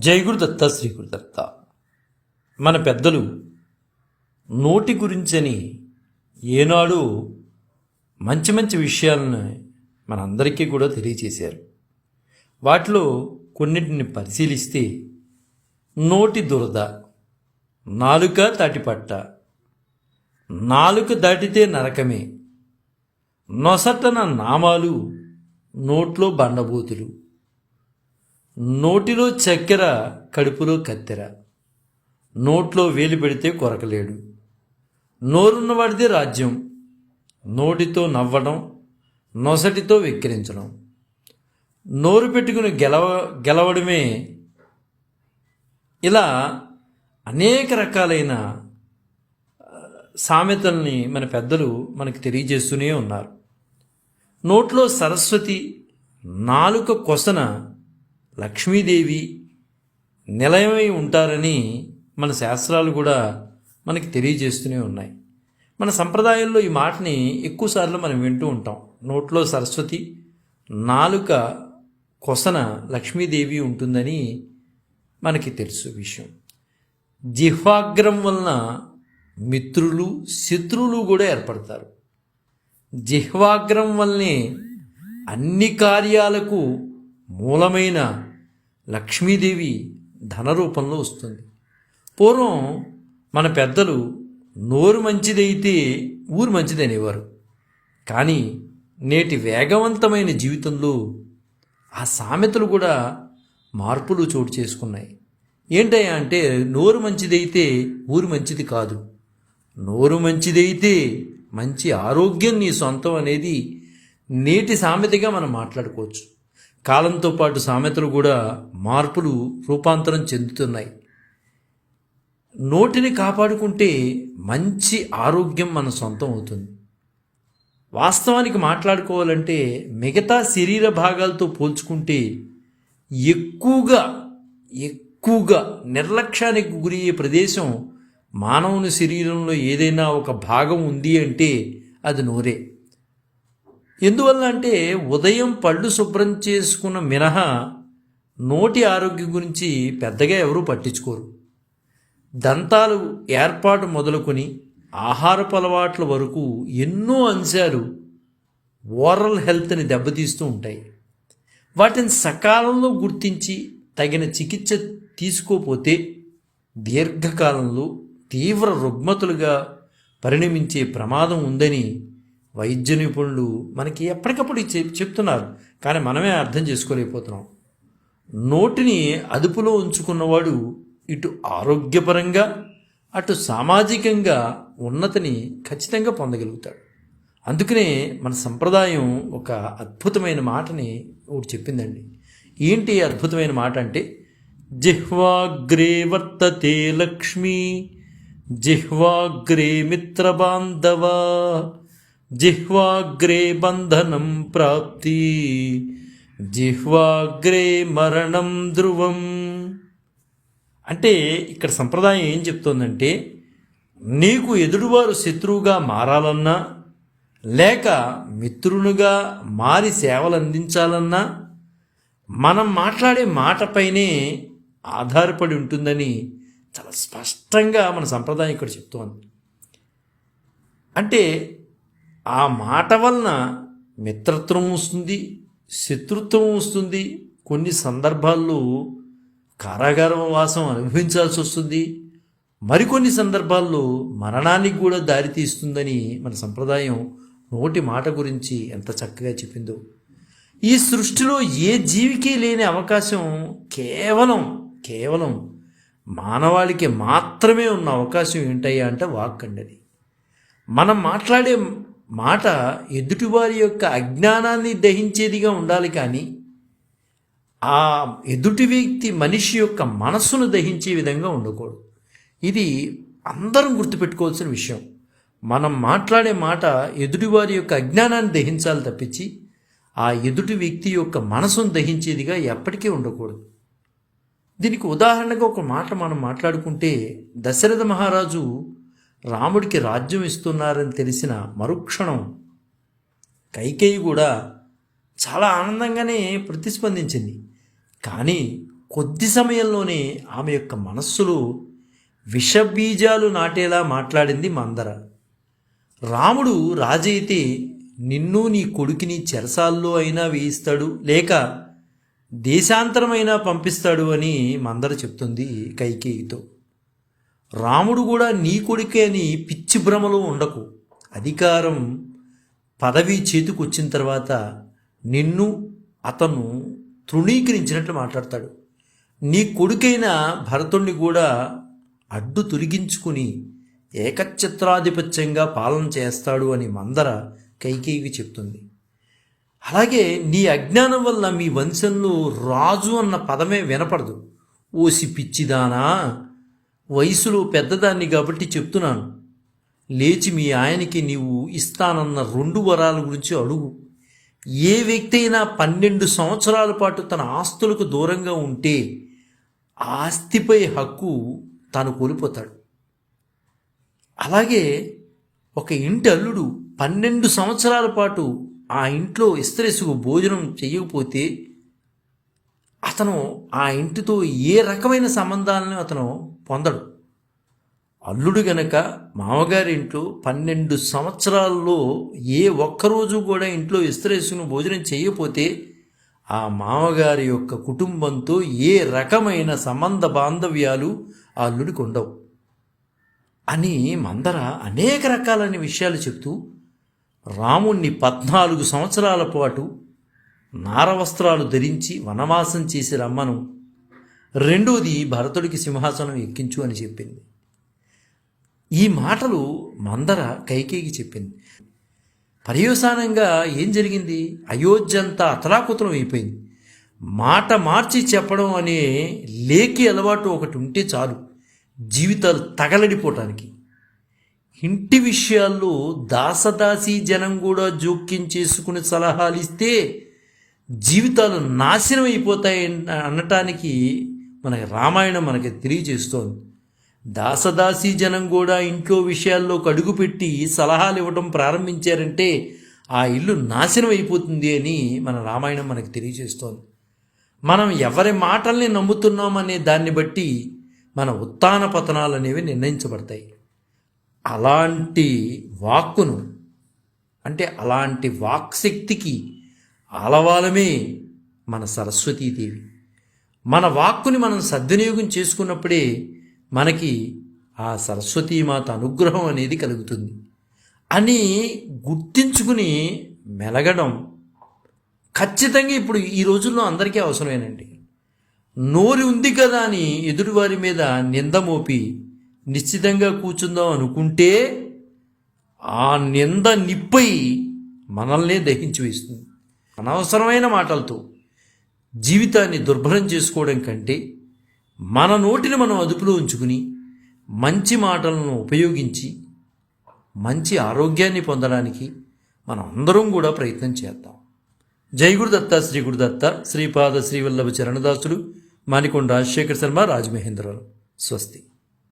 జై గురుదత్త శ్రీ గురుదత్త మన పెద్దలు నోటి గురించని ఏనాడు మంచి మంచి విషయాలను మనందరికీ కూడా తెలియచేశారు. వాటిలో కొన్నిటిని పరిశీలిస్తే నోటి దురద నాలుక తాటిపట్ట నాలుక దాటితే నరకమే నొసటన నామాలు నోట్లో బండబూతులు. నోటిలో చక్కెర కడుపులో కత్తెర. నోట్లో వేలు పెడితే కొరకలేడు. నోరున్నవాడిదే రాజ్యం. నోటితో నవ్వడం నొసటితో వెక్కిరించడం. నోరు పెట్టుకుని గెలవ గెలవడమే ఇలా అనేక రకాలైన సామెతల్ని మన పెద్దలు మనకు తెలియజేస్తూనే ఉన్నారు. నోట్లో సరస్వతి నాలుక కొసన లక్ష్మీదేవి నిలయమై ఉంటారని మన శాస్త్రాలు కూడా మనకి తెలియజేస్తూనే ఉన్నాయి. మన సంప్రదాయంలో ఈ మాటని ఎక్కువసార్లు మనం వింటూ ఉంటాం. నోట్లో సరస్వతి నాలుక కొసన లక్ష్మీదేవి ఉంటుందని మనకి తెలుసు విషయం. జిహ్వాగ్రం వలన మిత్రులు శత్రువులు కూడా ఏర్పడతారు. జిహ్వాగ్రం వల్లనే అన్ని కార్యాలకు మూలమైన లక్ష్మీదేవి ధన రూపంలో వస్తుంది. పూర్వం మన పెద్దలు నోరు మంచిదైతే ఊరు మంచిదనేవారు. కానీ నేటి వేగవంతమైన జీవితంలో ఆ సామెతలు కూడా మార్పులు చోటు చేసుకున్నాయి. ఏంటయ్యా అంటే నోరు మంచిదైతే ఊరు మంచిది కాదు. నోరు మంచిదైతే మంచి ఆరోగ్యం నీ సొంతం అనేది నేటి సామెతగా మనం మాట్లాడుకోవచ్చు. కాలంతో పాటు సామెతలు కూడా మార్పులు రూపాంతరం చెందుతున్నాయి. నోటిని కాపాడుకుంటే మంచి ఆరోగ్యం మన సొంతం అవుతుంది. వాస్తవానికి మాట్లాడుకోవాలంటే మిగతా శరీర భాగాలతో పోల్చుకుంటే ఎక్కువగా ఎక్కువగా నిర్లక్ష్యానికి గురయ్యే ప్రదేశం మానవుని శరీరంలో ఏదైనా ఒక భాగం ఉంది అంటే అది నోరే. ఎందువల్ల అంటే ఉదయం పళ్ళు శుభ్రం చేసుకున్న మినహా నోటి ఆరోగ్యం గురించి పెద్దగా ఎవరూ పట్టించుకోరు. దంతాలు ఏర్పాటు మొదలుకొని ఆహారపు అలవాట్ల వరకు ఎన్నో అంశాలు ఓరల్ హెల్త్ని దెబ్బతీస్తూ ఉంటాయి. వాటిని సకాలంలో గుర్తించి తగిన చికిత్స తీసుకోపోతే దీర్ఘకాలంలో తీవ్ర రుగ్మతులుగా పరిణమించే ప్రమాదం ఉందని వైద్య నిపుణులు మనకి ఎప్పటికప్పుడు చెప్తున్నారు. కానీ మనమే అర్థం చేసుకోలేకపోతున్నాం. నోటిని అదుపులో ఉంచుకున్నవాడు ఇటు ఆరోగ్యపరంగా అటు సామాజికంగా ఉన్నతిని ఖచ్చితంగా పొందగలుగుతాడు. అందుకనే మన సంప్రదాయం ఒక అద్భుతమైన మాటని ఒకటి చెప్పిందండి. ఏంటి అద్భుతమైన మాట అంటే జిహ్వాగ్రే వర్తతే లక్ష్మి జిహ్వాగ్రే మిత్రబాంధవ జిహ్వాగ్రే బంధనం ప్రాప్తి. జిహ్వాగ్రే మరణం ధ్రువం. అంటే ఇక్కడ సంప్రదాయం ఏం చెప్తోందంటే నీకు ఎదురువారు శత్రువుగా మారాలన్నా లేక మిత్రునిగా మారి సేవలు అందించాలన్నా మనం మాట్లాడే మాటపైనే ఆధారపడి ఉంటుందని చాలా స్పష్టంగా మన సంప్రదాయం ఇక్కడ చెప్తోంది. అంటే ఆ మాట వలన మిత్రత్వం వస్తుంది శత్రుత్వం వస్తుంది. కొన్ని సందర్భాల్లో కారాగార వాసం అనుభవించాల్సి వస్తుంది. మరికొన్ని సందర్భాల్లో మరణానికి కూడా దారితీస్తుందని మన సంప్రదాయం నోటి మాట గురించి ఎంత చక్కగా చెప్పిందో. ఈ సృష్టిలో ఏ జీవికి లేని అవకాశం కేవలం కేవలం మానవాళికి మాత్రమే ఉన్న అవకాశం ఏంటయ్యా అంటే వాక్ అండి అది మనం మాట్లాడే మాట ఎదుటివారి యొక్క అజ్ఞానాన్ని దహించేదిగా ఉండాలి కానీ ఆ ఎదుటి వ్యక్తి మనిషి యొక్క మనస్సును దహించే విధంగా ఉండకూడదు. ఇది అందరం గుర్తుపెట్టుకోవాల్సిన విషయం. మనం మాట్లాడే మాట ఎదుటివారి యొక్క అజ్ఞానాన్ని దహించాలి తప్పించి ఆ ఎదుటి వ్యక్తి యొక్క మనసును దహించేదిగా ఎప్పటికీ ఉండకూడదు. దీనికి ఉదాహరణగా ఒక మాట మనం మాట్లాడుకుంటే దశరథ మహారాజు రాముడికి రాజ్యం ఇస్తున్నారని తెలిసిన మరుక్షణం కైకేయి కూడా చాలా ఆనందంగానే ప్రతిస్పందించింది. కానీ కొద్ది సమయంలోనే ఆమె యొక్క మనస్సులో విషబీజాలు నాటేలా మాట్లాడింది మందర. రాముడు రాజైతే నిన్ను నీ కొడుకుని చెరసాల్లో అయినా వేయిస్తాడు లేక దేశాంతరమైనా పంపిస్తాడు అని మందర చెప్తుంది కైకేయితో. రాముడు కూడా నీ కొడుకే అని పిచ్చి భ్రమలో ఉండకు. అధికారం పదవి చేతికి వచ్చిన తర్వాత నిన్ను అతను తృణీకరించినట్లు మాట్లాడతాడు. నీ కొడుకైన భరతుణ్ణి కూడా అడ్డు తొలగించుకుని ఏకఛత్రాధిపత్యంగా పాలన చేస్తాడు అని మందర కైకేయికి చెప్తుంది. అలాగే నీ అజ్ఞానం వల్ల మీ వంశంలో రాజు అన్న పదమే వినపడదు. ఓసి పిచ్చిదానా వయసులో పెద్దదాన్ని కాబట్టి చెప్తున్నాను. లేచి మీ ఆయనకి నీవు ఇస్తానన్న రెండు వరాల గురించి అడుగు. ఏ వ్యక్తి అయినా పన్నెండు సంవత్సరాల పాటు తన ఆస్తులకు దూరంగా ఉంటే ఆస్తిపై హక్కు తాను కోల్పోతాడు. అలాగే ఒక ఇంటి అల్లుడు పన్నెండు సంవత్సరాల పాటు ఆ ఇంట్లో ఇస్త్రేసుకు భోజనం చేయకపోతే అతను ఆ ఇంటితో ఏ రకమైన సంబంధాలను అతను పొందడు. అల్లుడు గనక మామగారి ఇంట్లో పన్నెండు సంవత్సరాల్లో ఏ ఒక్కరోజు కూడా ఇంట్లో విస్తరేసుకుని భోజనం చేయకపోతే ఆ మామగారి యొక్క కుటుంబంతో ఏ రకమైన సంబంధ బాంధవ్యాలు ఆ అల్లుడికి ఉండవు. అని మందర అనేక రకాలైన విషయాలు చెప్తూ రాముణ్ణి పద్నాలుగు సంవత్సరాల పాటు నారవస్త్రాలు ధరించి వనవాసం చేసి రమ్మను రెండవది భరతుడికి సింహాసనం ఎక్కించు అని చెప్పింది. ఈ మాటలు మందర కైకేయికి చెప్పింది. పర్యవసానంగా ఏం జరిగింది? అయోధ్యంతా అతలాకుతలం అయిపోయింది. మాట మార్చి చెప్పడం అనే లేకి అలవాటు ఒకటి ఉంటే చాలు. జీవితాలు తగలడిపోవటానికి. ఇంటి విషయాల్లో దాసదాసి జనం కూడా జోక్యం చేసుకుని సలహాలు ఇస్తే జీవితాలు నాశనం అయిపోతాయి అనటానికి మనకి రామాయణం మనకి తెలియజేస్తోంది. దాసదాసీ జనం కూడా ఇంట్లో విషయాల్లో కడుగుపెట్టి సలహాలు ఇవ్వడం ప్రారంభించారంటే ఆ ఇల్లు నాశనం అయిపోతుంది అని మన రామాయణం మనకు తెలియజేస్తోంది. మనం ఎవరి మాటల్ని నమ్ముతున్నామనే దాన్ని బట్టి మన ఉత్తాన పతనాలు అనేవి నిర్ణయించబడతాయి. అలాంటి వాక్కును అంటే అలాంటి వాక్శక్తికి ఆలవాలమే మన సరస్వతీదేవి. మన వాక్కుని మనం సద్వినియోగం చేసుకున్నప్పుడే మనకి ఆ సరస్వతీమాత అనుగ్రహం అనేది కలుగుతుంది అని గుర్తించుకుని మెలగడం ఖచ్చితంగా ఇప్పుడు ఈ రోజుల్లో అందరికీ అవసరమేనండి. నోరు ఉంది కదా అని ఎదుటివారి మీద నింద మోపి నిశ్చితంగా కూర్చుందాం అనుకుంటే ఆ నింద నిప్పై మనల్నే దహించి వేస్తుంది. అనవసరమైన మాటలతో జీవితాన్ని దుర్భరం చేసుకోవడం కంటే మన నోటిని మనం అదుపులో ఉంచుకుని మంచి మాటలను ఉపయోగించి మంచి ఆరోగ్యాన్ని పొందడానికి మనం అందరం కూడా ప్రయత్నం చేద్దాం. జై గురుదత్త శ్రీ గురుదత్త శ్రీపాద శ్రీవల్లభ చరణదాసుడు మానికొండ రాజశేఖర శర్మ రాజమహేంద్రరావు స్వస్తి.